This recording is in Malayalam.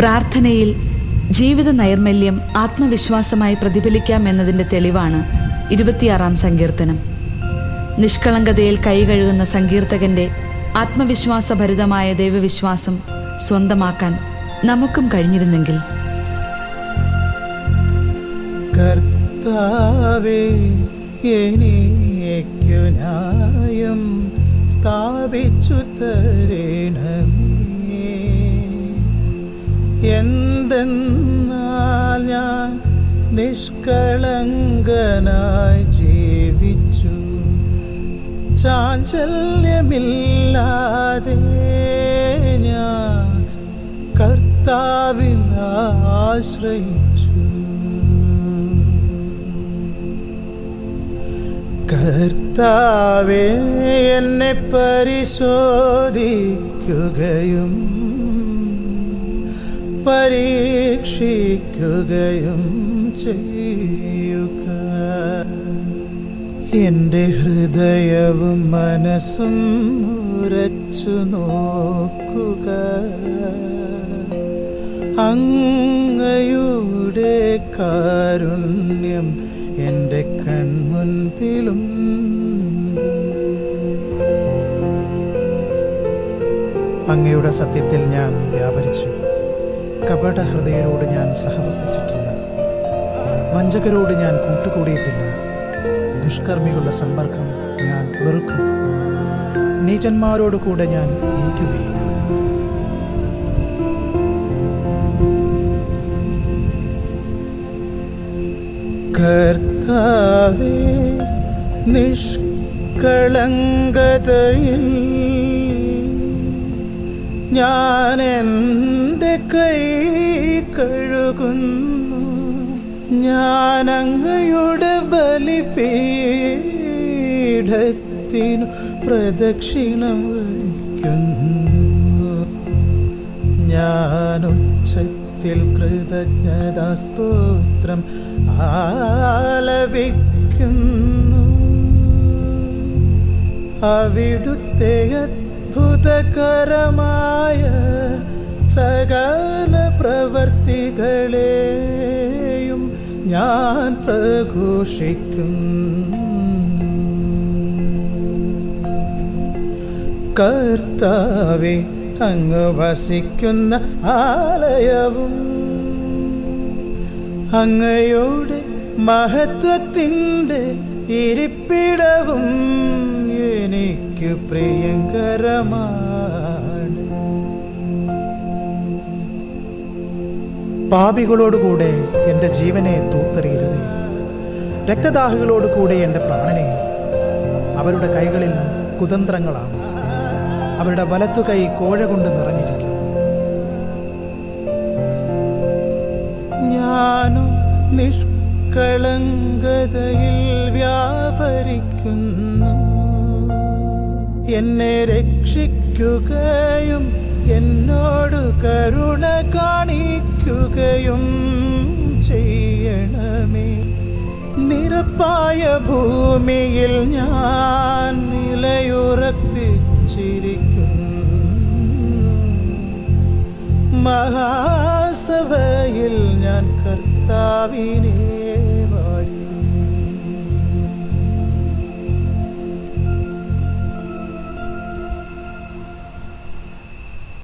പ്രാർത്ഥനയിൽ ജീവിത നൈർമല്യം ആത്മവിശ്വാസമായി പ്രതിഫലിക്കാം എന്നതിന്റെ തെളിവാണ് ഇരുപത്തിയാറാം സങ്കീർത്തനം. നിഷ്കളങ്കതയിൽ കൈകഴുകുന്ന സങ്കീർത്തകന്റെ ആത്മവിശ്വാസഭരിതമായ ദൈവവിശ്വാസം സ്വന്തമാക്കാൻ നമുക്കും കഴിഞ്ഞിരുന്നെങ്കിൽ. കർത്താവേ സ്ഥാപിച്ചു തരണമേ. എന്തെന്നാൽ ഞാൻ നിഷ്കളങ്കനായി ജീവിച്ചു. ചാഞ്ചല്യമില്ലാതെ ഞാൻ കർത്താവിൽ ആശ്രയിച്ചു. കർത്താവേ എന്നെ പരിശോധിക്കുകയും പരീക്ഷിക്കുകയും ചെയ്യുക. എന്റെ ഹൃദയവും മനസ്സും ഉറച്ചു നോക്കുക. അങ്ങയുടെ കാരുണ്യം എന്റെ കൺമുൻപിലും. അങ്ങയുടെ സത്യത്തിൽ ഞാൻ വ്യാപരിച്ചു. കപട ഹൃദയരോട് ഞാൻ സഹവസിച്ചിട്ടില്ല. വഞ്ചകരോട് ഞാൻ കൂട്ടുകൂടിയിട്ടില്ല. ദുഷ്കർമ്മികളുടെ സമ്പർക്കം ഞാൻ വെറുക്കും. നീചന്മാരോട് കൂടെ ഞാൻ ഇരിക്കുകയില്ല. കർത്താവേ നിഷ്കളങ്കതയിൽ എന്റെ കൈ കഴുകുന്നു. ഞാനങ്ങയുടെ ബലിപീഠത്തിനു പ്രദക്ഷിണം വഹിക്കുന്നു ഞാനുച്ചത്തിൽ കൃതജ്ഞതാസ്തോത്രം ആലപിക്കുന്നു. അവിടുത്തെ അത്ഭുതകരമായ സകല പ്രവർത്തികളെയും ഞാൻ പ്രഘോഷിക്കും. കർത്താവെ അങ്ങ് വസിക്കുന്ന ആലയവും അങ്ങയുടെ മഹത്വത്തിന്റെ ഇരിപ്പിടവും എനിക്ക് പ്രിയങ്കരമാണ് പാപികളോടുകൂടെ എന്റെ ജീവനെ തൂത്തെറിയരുതേ. രക്തദാഹികളോടുകൂടെ എന്റെ പ്രാണനെ. അവരുടെ കൈകളിൽ കുതന്ത്രങ്ങളാണ്. അവരുടെ വലത്തുകൈ കോഴ കൊണ്ട് നിറഞ്ഞിരിക്കുന്നു. ഞാനും നിഷ്കളങ്കതയിൽ വ്യാപരിക്കുന്നു. എന്നെ രക്ഷിക്കുകയും കാണിക്കുകയും ചെയ്യണമേ. നിരപ്പായ ഭൂമിയിൽ ഞാൻ നിലയുറപ്പിച്ചിരിക്കുന്നു. മഹാസഭയിൽ ഞാൻ കർത്താവിനെ